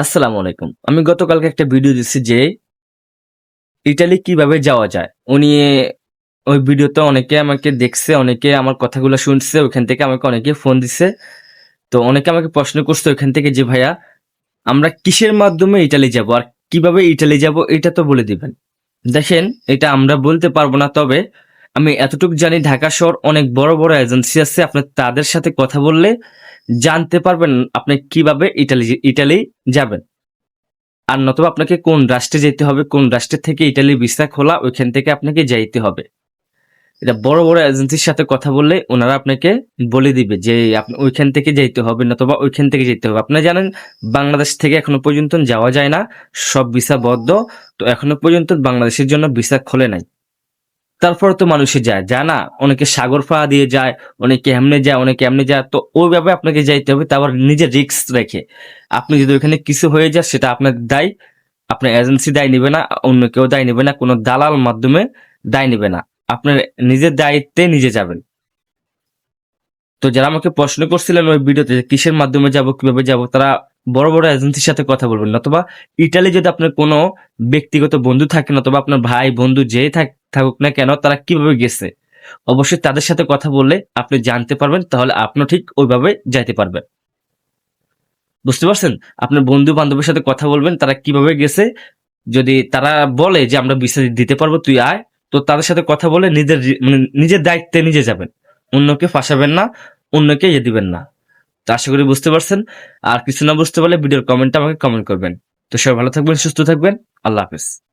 আসসালামু আলাইকুম। আমি গতকালকে একটা ভিডিও দিচ্ছি যে ইটালি কীভাবে যাওয়া যায়। উনি ওই ভিডিওতে অনেকে আমাকে দেখছে, অনেকে আমার কথাগুলো শুনছে, ওখান থেকে আমাকে অনেকে ফোন দিছে। তো অনেকে আমাকে প্রশ্ন করছে ওখান থেকে যে, ভাইয়া, আমরা কিসের মাধ্যমে ইটালি যাব আর কীভাবে ইটালি যাব? এটা তো বলে দিবেন। দেখেন, এটা আমরা বলতে পারব না, তবে আমি এতটুকু জানি ঢাকা শহর অনেক বড় বড় এজেন্সি আছে, আপনি তাদের সাথে কথা বললে জানতে পারবেন আপনি কীভাবে ইটালি ইটালি যাবেন। আর নতুবা আপনাকে কোন রাষ্ট্রে যেতে হবে, কোন রাষ্ট্রের থেকে ইটালি ভিসা খোলা, ওইখান থেকে আপনাকে যাইতে হবে। এটা বড় বড় এজেন্সির সাথে কথা বললে ওনারা আপনাকে বলে দিবে যে আপনি ওইখান থেকে যাইতে হবে, নতুবা ওইখান থেকে যেতে হবে। আপনি জানেন বাংলাদেশ থেকে এখনও পর্যন্ত যাওয়া যায় না, সব ভিসা বদ্ধ, তো এখনও পর্যন্ত বাংলাদেশের জন্য ভিসা খোলে নাই। তারপরে তো মানুষে যায় যায় না? অনেকে সাগর ফাড়া দিয়ে যায়, অনেকে এমনে যায়, অনেকে এমনে যায়। তো ওইভাবে আপনাকে যাইতে হবে, তারপর নিজের রিস্ক রেখে। আপনি যদি ওইখানে কিছু হয়ে যায়, সেটা আপনার দায়। আপনার এজেন্সি দায় নেবে না, অন্য কেউ দায় নেবে না, কোনো দালাল মাধ্যমে দায় নেবে না। আপনার নিজের দায়িত্বে নিজে যাবেন। তো যারা আমাকে প্রশ্ন করছিলেন ওই ভিডিওতে কিসের মাধ্যমে যাব, কীভাবে যাব, তারা বড় বড় এজেন্সির সাথে কথা বলবেন। অথবা ইটালি যদি আপনার কোনো ব্যক্তিগত বন্ধু থাকে অথবা আপনার ভাই, বন্ধু যেই থাক- থাকুক না কেন, তারা কীভাবে গেছে? অবশ্যই তাদের সাথে কথা বললে আপনি জানতে পারবেন, তাহলে আপনিও ঠিক ওইভাবে যাইতে পারবেন। বুঝতে পারছেন? আপনার বন্ধু বান্ধবের সাথে কথা বলবেন, তারা কীভাবে গেছে? যদি তারা বলে যে আমরা বিচার দিতে পারব, তুই আয়। তো তাদের সাথে কথা বলে নিজের মানে নিজের দায়িত্বে নিজে যাবেন। অন্যকে ফাঁসাবেন না, অন্যকে ইয়ে দিবেন না। তো আশা করি বুঝতে পারছেন? আর কিছু না বুঝতে পারলে ভিডিওর কমেন্টটা আমাকে কমেন্ট করবেন। তো সবাই ভালো থাকবেন, সুস্থ থাকবেন। আল্লাহ হাফেজ।